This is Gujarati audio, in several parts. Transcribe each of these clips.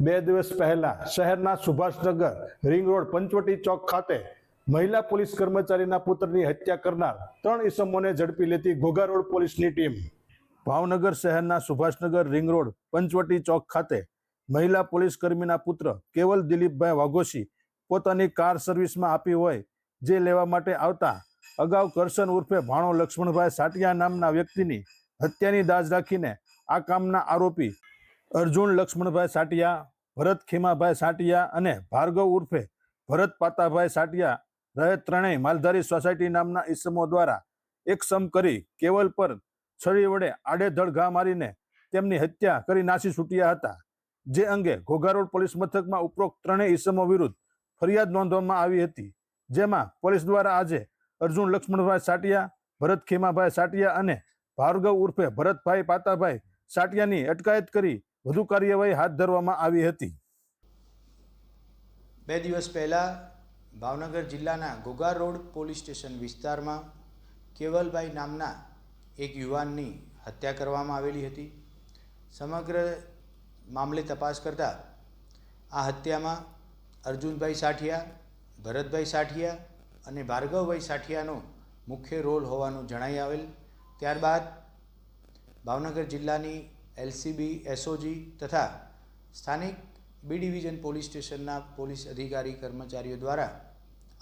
બે દિવસ પહેલા શહેરના સુભાષનગર રિંગ રોડ પંચવટી ચોક ખાતે મહિલા પોલીસ કર્મચારીના પુત્રની હત્યા કરનાર ત્રણ ઇસમોને ઝડપી લેતી ઘોઘા રોડ પોલીસની ટીમ. ભાવનગર શહેરના સુભાષનગર રિંગ રોડ પંચવટી ચોક ખાતે મહિલા પોલીસ કર્મીના પુત્ર કેવલ દિલીપભાઈ વાઘોશી પોતાની કાર સર્વિસમાં આપી હોય જે લેવા માટે આવતા અગાઉ કરશન ઉર્ફે ભાણો લક્ષ્મણભાઈ સાટિયા નામના વ્યક્તિની હત્યાની દાજ રાખીને આ કામના આરોપી અર્જુન, લક્ષ્મણભાઈ સાટિયા, ભરત ખીમાભાઈ સાટિયા અને ભાર્ગવ ઉર્ફે ભરત પાતાભાઈ સાટિયા રહે ત્રણેય માલધારી સોસાયટી નામના ઈસમો દ્વારા એક સમ કરી કેવલ પર છરી વડે આડેધડ ઘા મારીને તેમની હત્યા કરી નાસી છૂટ્યા હતા, જે અંગે ઘોઘારોડ પોલીસ મથકમાં ઉપરોક્ત ત્રણેય ઈસમો વિરુદ્ધ ફરિયાદ નોંધવામાં આવી હતી, જેમાં પોલીસ દ્વારા આજે અર્જુન, લક્ષ્મણભાઈ સાટિયા, ભરત ખીમાભાઈ સાટિયા અને ભાર્ગવ ઉર્ફે ભરતભાઈ પાતાભાઈ સાટિયાની અટકાયત કરી વધુ કાર્યવાહી હાથ ધરવામાં આવી હતી. બે દિવસ પહેલાં ભાવનગર જિલ્લાના ઘોઘા રોડ પોલીસ સ્ટેશન વિસ્તારમાં કેવલભાઈ નામના એક યુવાનની હત્યા કરવામાં આવેલી હતી. સમગ્ર મામલે તપાસ કરતાં આ હત્યામાં અર્જુનભાઈ સાઠિયા, ભરતભાઈ સાઠિયા અને ભાર્ગવભાઈ સાઠિયાનો મુખ્ય રોલ હોવાનું જણાઈ આવેલ. ત્યારબાદ ભાવનગર જિલ્લાની એલસીબી એસઓજી તથા સ્થાનિક બી ડિવિઝન પોલીસ સ્ટેશનના પોલીસ અધિકારી કર્મચારીઓ દ્વારા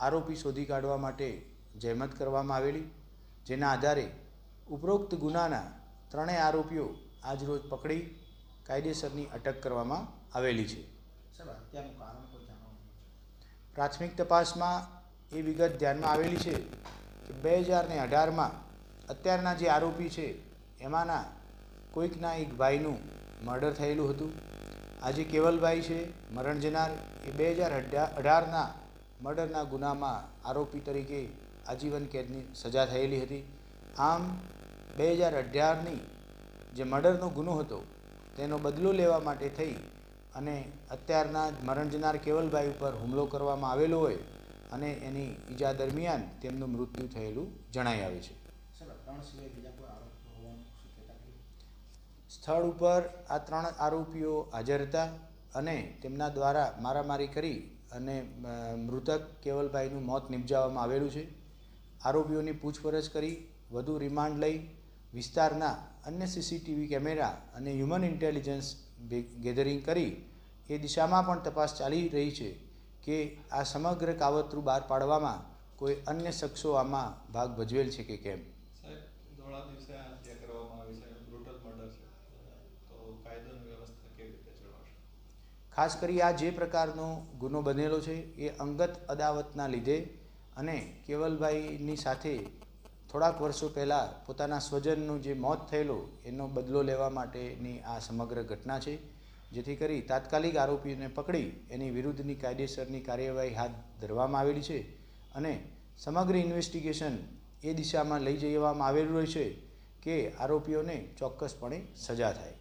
આરોપી શોધી કાઢવા માટે જહેમત કરવામાં આવેલી જેના આધારે ઉપરોક્ત ગુનાના ત્રણેય આરોપીઓ આજરોજ પકડી કાયદેસરની અટક કરવામાં આવેલી છે. પ્રાથમિક તપાસમાં એ વિગત ધ્યાનમાં આવેલી છે કે બે હજાર ને અઢારમાં અત્યારના જે આરોપી છે એમાંના કોઈકના એક ભાઈનું મર્ડર થયેલું હતું. આજે કેવલભાઈ છે, મરણ જનાર એ બે હજાર અઢારના મર્ડરના ગુનામાં આરોપી તરીકે આજીવન કેદની સજા થયેલી હતી. આમ, બે હજાર અઢારની જે મર્ડરનો ગુનો હતો, તેનો બદલો લેવા માટે થઈ અને અત્યારના મરણ જનાર કેવલભાઈ ઉપર હુમલો કરવામાં આવેલો હોય અને એની ઈજા દરમિયાન તેમનું મૃત્યુ થયેલું જણાઈ આવે છે. સ્થળ ઉપર આ ત્રણ આરોપીઓ હાજર હતા અને તેમના દ્વારા મારામારી કરી અને મૃતક કેવલભાઈનું મોત નિપજાવવામાં આવેલું છે. આરોપીઓની પૂછપરછ કરી, વધુ રિમાન્ડ લઈ, વિસ્તારના અન્ય સીસીટીવી કેમેરા અને હ્યુમન ઇન્ટેલિજન્સ ગેધરિંગ કરી, એ દિશામાં પણ તપાસ ચાલી રહી છે કે આ સમગ્ર કાવતરું બહાર પાડવામાં કોઈ અન્ય શખ્સો આમાં ભાગ ભજવેલ છે કે કેમ સાહેબ ધોળા દિવસે આ હત્યા કરવામાં આવી છે બ્રુટલ મર્ડર છે તો કાયદોની વ્યવસ્થા કેવી રીતે જળવાશે ખાસ કરી આ જે પ્રકારનો ગુનો બનેલો છે, એ અંગત અદાવતના લીધે અને કેવલભાઈની સાથે થોડાક વર્ષો પહેલાં પોતાના સ્વજનનું જે મોત થયેલો, એનો બદલો લેવા માટેની આ સમગ્ર ઘટના છે, જેથી કરી તાત્કાલિક આરોપીને પકડી એની વિરુદ્ધની કાયદેસરની કાર્યવાહી હાથ ધરવામાં આવેલી છે અને સમગ્ર ઇન્વેસ્ટિગેશન એ દિશામાં લઈ જવામાં આવેલું છે કે આરોપીઓને ચોક્કસપણે સજા થાય.